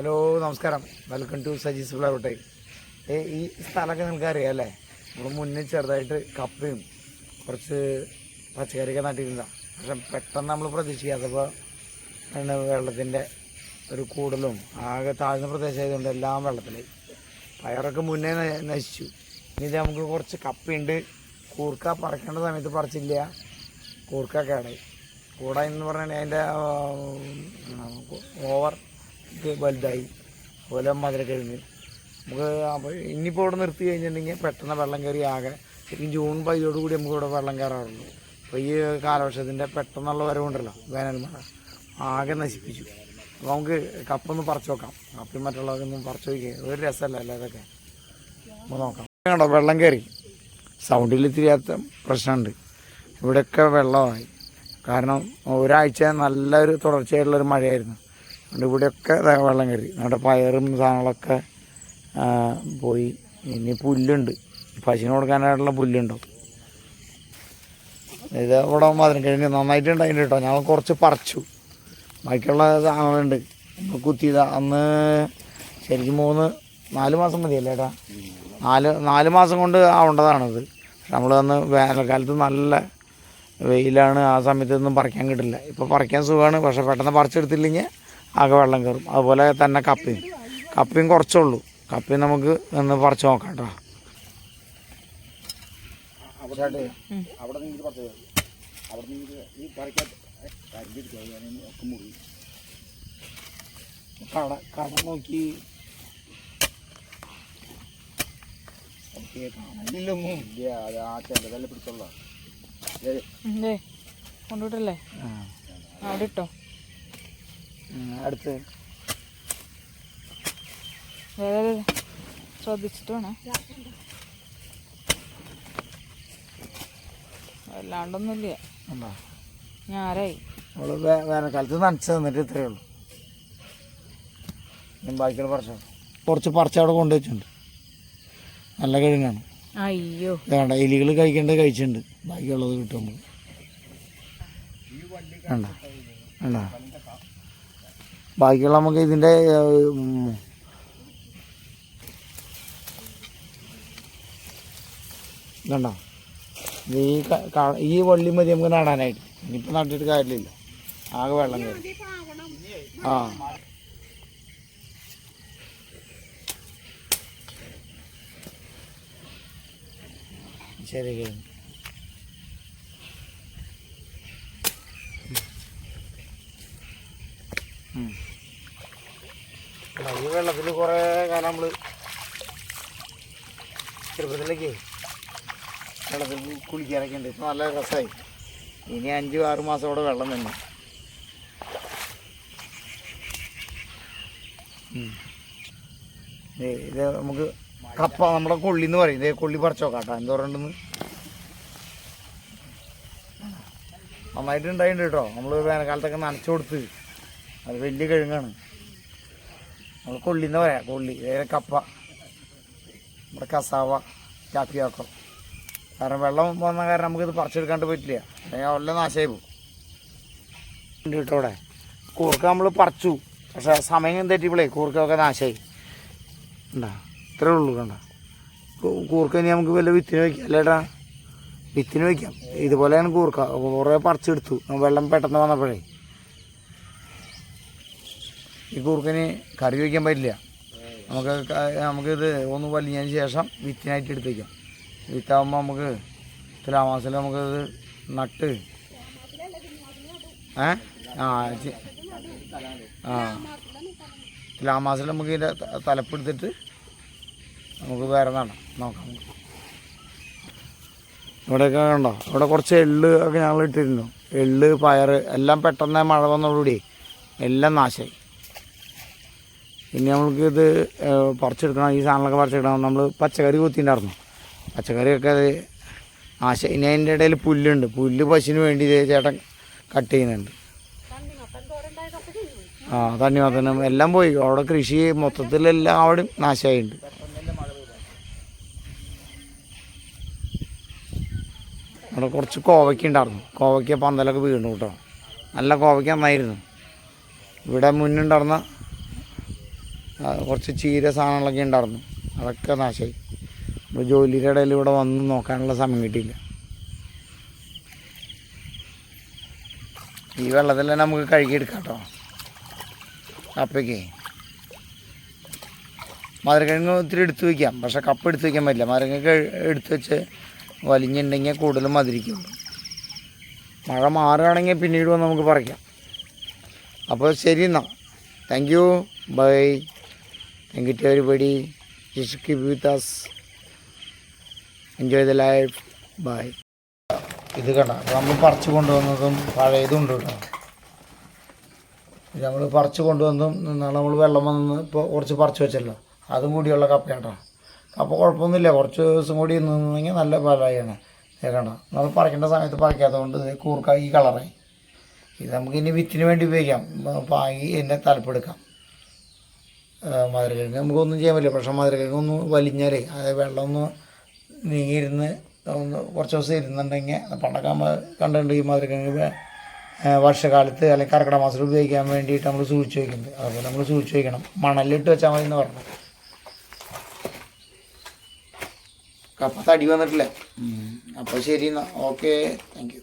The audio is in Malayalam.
ഹലോ നമസ്കാരം. Welcome to Saji's flower time ഏ ഈ സ്ഥലമൊക്കെ നിങ്ങൾക്ക് അറിയാമല്ലേ നമ്മൾ മുന്നിൽ ചെറുതായിട്ട് കപ്പയും കുറച്ച് പച്ചക്കറിയൊക്കെ നട്ടിരുന്നതാണ് പക്ഷെ പെട്ടെന്ന് നമ്മൾ പ്രതീക്ഷിക്കാത്തപ്പോൾ ആണ് വെള്ളത്തിന്റെ ഒരു കൂടലും ആകെ താഴ്ന്ന പ്രദേശമായതുകൊണ്ട് എല്ലാം വെള്ളത്തിലായി. പയറൊക്കെ മുന്നേ നശിച്ചു. ഇനി ഇത് നമുക്ക് കുറച്ച് കപ്പയുണ്ട്. കൂർക്ക പറിക്കേണ്ട സമയത്ത് പറിച്ചില്ല. കൂർക്ക കേടായി കൂട എന്ന് പറഞ്ഞാൽ അതിന്റെ ഓവർ വലുതായി. അതുപോലെ മധുരക്കിഴങ്ങ് നമുക്ക് അപ്പോൾ ഇനിയിപ്പോൾ ഇവിടെ നിർത്തി കഴിഞ്ഞിട്ടുണ്ടെങ്കിൽ പെട്ടെന്ന് വെള്ളം കയറി ആകെ ശരിക്കും ജൂൺ പതിയോടുകൂടി നമുക്ക് ഇവിടെ വെള്ളം കയറാറുള്ളൂ. അപ്പോൾ ഈ കാലവർഷത്തിന്റെ പെട്ടെന്നുള്ള വരവുണ്ടല്ലോ വേനൽ മഴ. ആകെ നശിപ്പിച്ചു. അപ്പോൾ നമുക്ക് കപ്പൊന്ന് പറിച്ചു നോക്കാം. കപ്പി മറ്റുള്ളതൊക്കെ ഒന്ന് പറിച്ചു നോക്കിയേ. ഒരു രസമല്ല അല്ലേ അതൊക്കെ? നമുക്ക് നോക്കാം. കണ്ടോ വെള്ളം കയറി. സൗണ്ടിൽ തിരിയാത്ത പ്രശ്നമുണ്ട്. ഇവിടെയൊക്കെ വെള്ളമായി. കാരണം ഒരാഴ്ച നല്ലൊരു തുടർച്ചയായിട്ടുള്ളൊരു മഴയായിരുന്നു. അതുകൊണ്ട് ഇവിടെയൊക്കെ വെള്ളം കയറി. നമ്മുടെ പയറും സാധനങ്ങളൊക്കെ പോയി. ഇനി പുല്ലുണ്ട്. പശുവിന് കൊടുക്കാനായിട്ടുള്ള പുല്ലുണ്ടാവും ഇത് ഇവിടെ മധുരം കഴിഞ്ഞ് നന്നായിട്ടുണ്ടായിരുന്നു കേട്ടോ. ഞങ്ങൾ കുറച്ച് പറിച്ചു. ബാക്കിയുള്ള സാധനങ്ങളുണ്ട്. കുത്തിയതാ. അന്ന് ശരിക്കും മൂന്ന് നാല് മാസം മതിയല്ലേ ഏട്ടാ? നാല് നാല് മാസം കൊണ്ട് ആവേണ്ടതാണത്. പക്ഷെ നമ്മൾ അന്ന് വേനൽക്കാലത്ത് നല്ല വെയിലാണ് ആ സമയത്തൊന്നും പറിക്കാൻ കിട്ടില്ല. ഇപ്പോൾ പറിക്കാൻ സുഖമാണ്. പക്ഷെ പെട്ടെന്ന് പറിച്ചെടുത്തില്ലെങ്കിൽ ആകെ വെള്ളം കയറും. അതുപോലെ തന്നെ കപ്പയും. കപ്പയും കുറച്ചുള്ളൂ. കപ്പയും നമുക്ക് ഒന്ന് പറിച്ചു നോക്കാം കേട്ടോ. കട കട നോക്കി. കൊണ്ടുവിട്ടല്ലേ? അവിടെ ഇട്ടോ? അടുത്ത് വേറെ ശ്രദ്ധിച്ചിട്ട് വേണേ അല്ലാണ്ടൊന്നുമില്ല ഉണ്ടോ ഞാരായി നമ്മൾ വേനൽക്കാലത്ത് നനച്ച് തന്നിട്ട് ഇത്രയേ ഉള്ളൂ. ഞാൻ ബാക്കിയുള്ള പറിച്ചോ കുറച്ച് പറിച്ച് അവിടെ കൊണ്ടുവച്ചിട്ടുണ്ട് നല്ല കിഴങ്ങാണ്. അയ്യോ. വേണ്ട എലികൾ കഴിക്കേണ്ടത് കഴിച്ചിട്ടുണ്ട്. ബാക്കിയുള്ളത് കിട്ടും നമുക്ക്. വേണ്ട വേണ്ട. ബാക്കിയുള്ള നമുക്ക് ഇതിന്റെ ഇതുണ്ടോ? ഈ ഈ വള്ളി മതി നമുക്ക് നടാനായിട്ട്. ഇനിയിപ്പോൾ നട്ടിട്ട് കാര്യമില്ല. ആകെ വെള്ളം കയറി ആ. ശരി കഴിഞ്ഞു ഈ വെള്ളത്തിൽ കുറേ കാലം നമ്മൾ ചെറുപ്പത്തിലേക്ക് വെള്ളത്തിൽ കുളിക്കാനൊക്കെ ഉണ്ട്. ഇപ്പം നല്ല രസമായി ഇനി അഞ്ചും ആറ് മാസം ഇവിടെ വെള്ളം തന്നെ. ഇത് നമുക്ക് കപ്പ നമ്മുടെ കൊള്ളി എന്ന് പറയും. ഇതേ കൊള്ളി പറിച്ചോ കാട്ടാ. എന്തോരണ്ടെന്ന് നന്നായിട്ട് ഉണ്ടായിട്ടുണ്ട് കേട്ടോ. നമ്മൾ വേനൽക്കാലത്തൊക്കെ നനച്ചു കൊടുത്ത്. അത് വലിയ കിഴങ്ങാണ്. നമ്മൾ കൊള്ളി എന്ന് പറയാം. കൊള്ളി വേറെ കപ്പ നമ്മുടെ കസാവ ചാപ്പിയാക്കം കാരണം വെള്ളം വന്ന കാരണം നമുക്കിത് പറിച്ചെടുക്കാണ്ട് പറ്റില്ല. അല്ലെങ്കിൽ അവരെല്ലാം നാശമായി പോകും. ഉണ്ട് കേട്ടോ ഇവിടെ. കൂർക്ക നമ്മൾ പറിച്ചു. പക്ഷെ സമയം തെറ്റിപ്പോളേ കൂർക്കൊക്കെ നാശമായി. ഉണ്ടാ ഇത്രേ ഉള്ളൂ കണ്ട. കൂർക്ക ഇനി നമുക്ക് വല്ല വിത്തിന് വയ്ക്കാം. അല്ലേട്ടാ വിത്തിന് വയ്ക്കാം. ഇതുപോലെയാണ് കൂർക്ക. കുറേ പറിച്ചെടുത്തു. വെള്ളം പെട്ടെന്ന് വന്നപ്പോഴേ. ഈ കൂർക്കന് കറി വയ്ക്കാൻ പറ്റില്ല. നമുക്ക് നമുക്കിത് ഒന്ന് വലിഞ്ഞതിന് ശേഷം വിത്തിനായിട്ട് എടുത്ത് വയ്ക്കാം വിത്താകുമ്പോൾ നമുക്ക് തുലാമാസത്തിൽ നമുക്കിത് നട്ട്. ഏ? ആ ആ. തുലാമാസത്തിൽ നമുക്ക് ഇതിന്റെ തലപ്പെടുത്തിട്ട് നമുക്ക് വേറെ നടണം നോക്കാം. ഇവിടെയൊക്കെ കണ്ടോ? ഇവിടെ കുറച്ച് എള്ള് ഒക്കെ ഞങ്ങൾ ഇട്ടിരുന്നു. എള്ള് പയർ എല്ലാം പെട്ടെന്ന് മഴ വന്നതോടുകൂടി എല്ലാം നാശമായി ഇനി നമ്മൾക്ക് ഇത് പറിച്ചെടുക്കണം. ഈ സാധനങ്ങളൊക്കെ പറിച്ചെടുക്കണം. നമ്മൾ പച്ചക്കറി കുത്തിയിട്ടുണ്ടായിരുന്നു പച്ചക്കറിയൊക്കെ അത് ആ ഇനി അതിന്റെ ഇടയിൽ പുല്ലുണ്ട്. പുല്ല് പശുവിന് വേണ്ടി ചേട്ടൻ കട്ട് ചെയ്യുന്നുണ്ട്. ആ തണ്ണിമത്തനും എല്ലാം പോയി. അവിടെ കൃഷി മൊത്തത്തിലെല്ലാം അവിടെ നാശമായിട്ടുണ്ട്. അവിടെ കുറച്ച് കോവയ്ക്ക ഉണ്ടായിരുന്നു. കോവയ്ക്ക പന്തലൊക്കെ വീണു കേട്ടോ. നല്ല കോവയ്ക്ക നന്നായിരുന്നു. ഇവിടെ മുന്നുണ്ടായിരുന്ന കുറച്ച് ചീര സാധനങ്ങളൊക്കെ ഉണ്ടായിരുന്നു. അതൊക്കെ നാശമായി നമ്മൾ ജോലിയുടെ ഇടയിൽ ഇവിടെ വന്ന് നോക്കാനുള്ള സമയം കിട്ടിയില്ല. ഈ വെള്ളത്തിൽ തന്നെ നമുക്ക് കഴുകിയെടുക്കാം കേട്ടോ കപ്പയ്ക്ക്. മധുരക്കിഴങ്ങ് ഒത്തിരി എടുത്തു വയ്ക്കാം. പക്ഷെ കപ്പ എടുത്തു വയ്ക്കാൻ പറ്റില്ല. മധുരക്കിഴങ്ങ് എടുത്തു വെച്ച് വലിഞ്ഞിട്ടുണ്ടെങ്കിൽ കൂടുതലും മധുരിക്കുള്ളൂ മഴ മാറുകയാണെങ്കിൽ പിന്നീട് വന്ന് നമുക്ക് പറിക്കാം. അപ്പോൾ ശരി എന്നാൽ. Thank you bye thank you to everybody just keep with us enjoy the life bye ഇത് കണ്ട? നമ്മൾ പറിച്ചു കൊണ്ടുവന്നതും പഴയതും ഉണ്ട് കേട്ടോ. നമ്മൾ പറിച്ചു കൊണ്ടുവന്നതും നാളെ നമ്മൾ വെള്ളം വന്ന് ഇപ്പോൾ കുറച്ച് പറിച്ചു വെച്ചല്ലോ. അതും കൂടിയുള്ള കപ്പയാട്ടോ. കപ്പ കുഴപ്പമൊന്നുമില്ല. കുറച്ച് ദിവസം കൂടി നിന്നെങ്കിൽ നല്ല ഫലമായാണ് കേൾക്കണ്ട നമ്മൾ പറിക്കേണ്ട സമയത്ത് പറിക്കാത്തതുകൊണ്ട് ഇത് കൂർക്ക ഈ കളറായി ഇത് നമുക്ക് ഇനി വിത്തിന് വേണ്ടി ഉപയോഗിക്കാം. പാങ്ങി എന്നെ തലപ്പെടുക്കാം. മധുരക്കിഴങ്ങ് നമുക്കൊന്നും ചെയ്യാൻ പറ്റില്ല. പക്ഷേ മധുരക്കിഴങ്ങ് ഒന്ന് വലിഞ്ഞാലേ അത് വെള്ളം ഒന്ന് നീങ്ങിയിരുന്ന് ഒന്ന് കുറച്ച് ദിവസം ഇരുന്നുണ്ടെങ്കിൽ പണ്ടൊക്കെ നമ്മൾ കണ്ടിട്ടുണ്ട് ഈ മധുരക്കിഴങ്ങ് വർഷകാലത്ത് അല്ലെങ്കിൽ കർക്കിടക മാസത്തിൽ ഉപയോഗിക്കാൻ വേണ്ടിയിട്ട് നമ്മൾ സൂക്ഷിച്ച് വയ്ക്കുന്നത് അതുപോലെ നമ്മൾ സൂക്ഷിച്ച് വയ്ക്കണം മണലിട്ട് വെച്ചാൽ മതി എന്ന് പറഞ്ഞു. കപ്പ തടി വന്നിട്ടില്ലേ? അപ്പോൾ ശരി എന്നാൽ ഓക്കെ. Thank you.